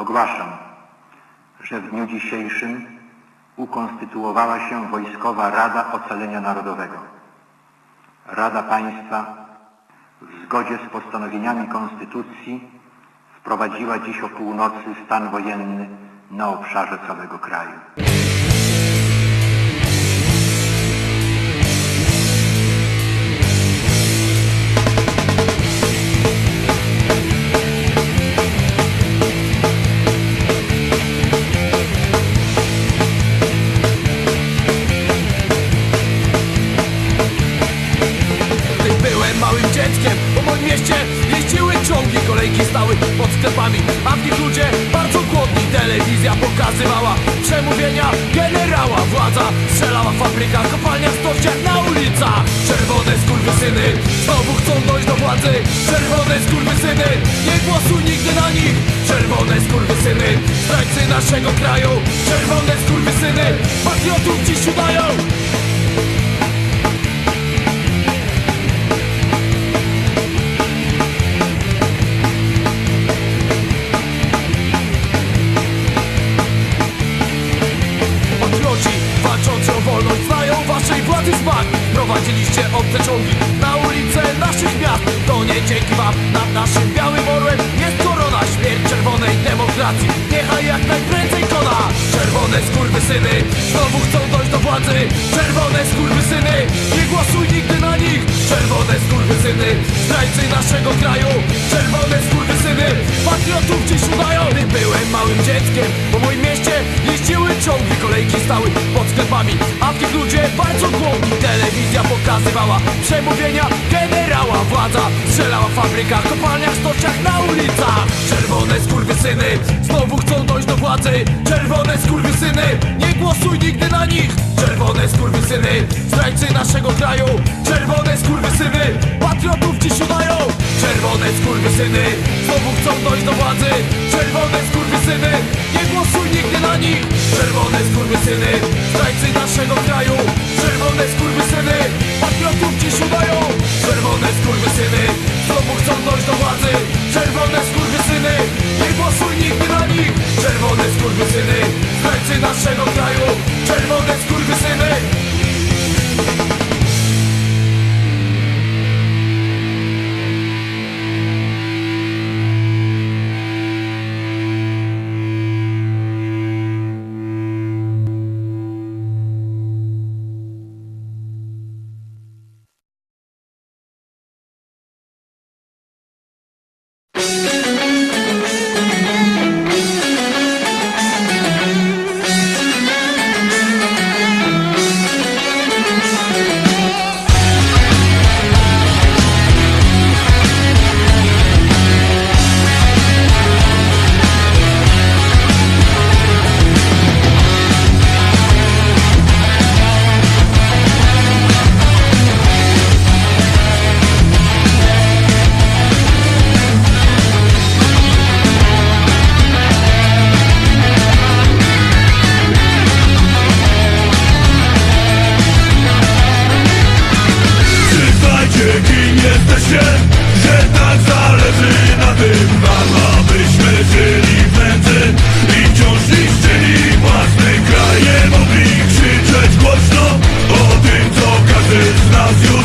Ogłaszam, że w dniu dzisiejszym ukonstytuowała się Wojskowa Rada Ocalenia Narodowego. Rada Państwa w zgodzie z postanowieniami Konstytucji wprowadziła dziś o północy stan wojenny na obszarze całego kraju. Strzelała w fabrykach, kopalniach, stoczniach, na ulicach Czerwone skurwysyny znowu chcą dojść do władzy. Czerwone skurwysyny, nie głosuj nigdy na nich. Czerwone skurwysyny, zdrajcy naszego kraju. Czerwone skurwysyny, patriotów dziś udają Prowadziliście obce czołgi na ulice naszych miast To nie dzięki wam nad naszym białym orłem jest korona Śmierć czerwonej demokracji. Niechaj jak najprędzej kona. Czerwone skurwysyny znowu chcą dojść do władzy. Czerwone skurwysyny nie głosuj nigdy na nich. Czerwone skurwysyny zdrajcy naszego kraju. Czerwone skurwysyny patriotów dziś udają. Gdy byłem małym dzieckiem po moim mieście jeździły ciągi Kolejki stały pod sklepami. A w tych ludzie bardzo głodni Pokazywała przemówienia generała. Władza strzelała w fabrykach, kopalniach, stoczniach, na ulicach. Czerwone skurwysyny znowu chcą dojść do władzy. Czerwone skurwysyny nie głosuj nigdy na nich. Czerwone skurwysyny zdrajcy naszego kraju. Czerwone skurwysyny patriotów dziś udają Czerwone skurwysyny. Znowu chcą dojść do władzy. Czerwone skurwysyny. Nie głosuj nigdy na nich. Czerwone skurwysyny. Zdrajcy naszego kraju. Czerwone skurwysyny. Patriotów dziś udają. Czerwone skurwysyny. Znowu chcą dojść do władzy. Czerwone skurwysyny. Nie głosuj nigdy na nich. Czerwone skurwysyny. Zdrajcy naszego kraju. Cieszę się, że tak zależy na tym nam Abyśmy żyli w nędzy i wciąż niszczyli własny kraj Nie mogli krzyczeć głośno o tym, co każdy z nas już